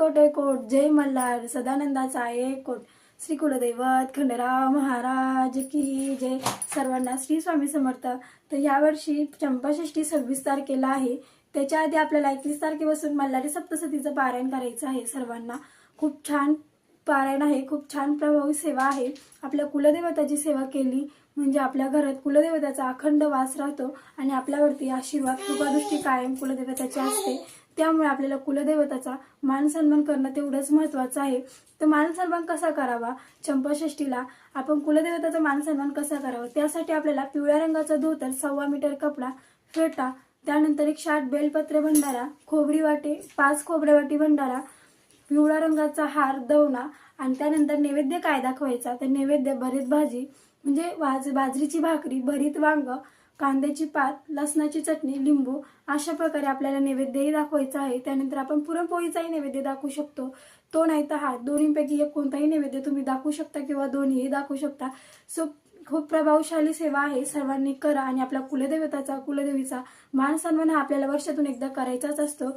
Coat कोट जय मल्हार सदानंदाचा एक कोट. श्री कुलदैवत खंडराव महाराज की जय. सर्वांना श्री स्वामी समर्थ. तर यावर्षी चंपाषष्ठी सव्वीस तारखेला आहे. त्याच्या आधी आपल्याला एकवीस तारखेपासून मल्हारी सप्तसतीचं पारायण करायचं आहे सर्वांना. खूप छान पारायण आहे. खूप छान प्रभावी सेवा आहे. आपल्या कुलदेवताची सेवा केली. म्हणजे आपल्या घरात कुलदेवताचा अखंड वास राहतो आणि आपल्यावरती आशीर्वाद कृपादृष्टी कायम कुलदेवताची असते. त्यामुळे आपल्याला कुलदेवताचा मान सन्मान करणं तेवढंच महत्त्वाचं आहे. तर मान सन्मान कसा करावा? चंपाषष्टीला आपण कुलदेवताचा मान सन्मान कसा करावा? त्यासाठी आपल्याला पिवळ्या रंगाचा धोतर सव्वा मीटर कपडा फेटा त्यानंतर एक शाट बेलपत्रे भंडारा खोबरी वाटे पाच खोबरे वाटी भंडारा पिवळा रंगाचा हार दवना आणि त्यानंतर नैवेद्य काय दाखवायचा? तर नैवेद्य भरीत भाजी म्हणजे वाज बाजरीची भाकरी भरीत वांग कांद्याची पात लसणाची चटणी लिंबू अशा प्रकारे आपल्याला नैवेद्यही दाखवायचा आहे. त्यानंतर आपण पुरणपोळीचाही नैवेद्य दाखवू शकतो. तो नाही तर हा दोन्हीपैकी एक कोणताही नैवेद्य तुम्ही दाखवू शकता किंवा दोन्हीही दाखवू शकता. सो खूप प्रभावशाली सेवा आहे. सर्वांनी करा आणि आपल्या कुलदेवताचा कुलदेवीचा मान सन्मान हा आपल्याला वर्षातून एकदा करायचाच असतो.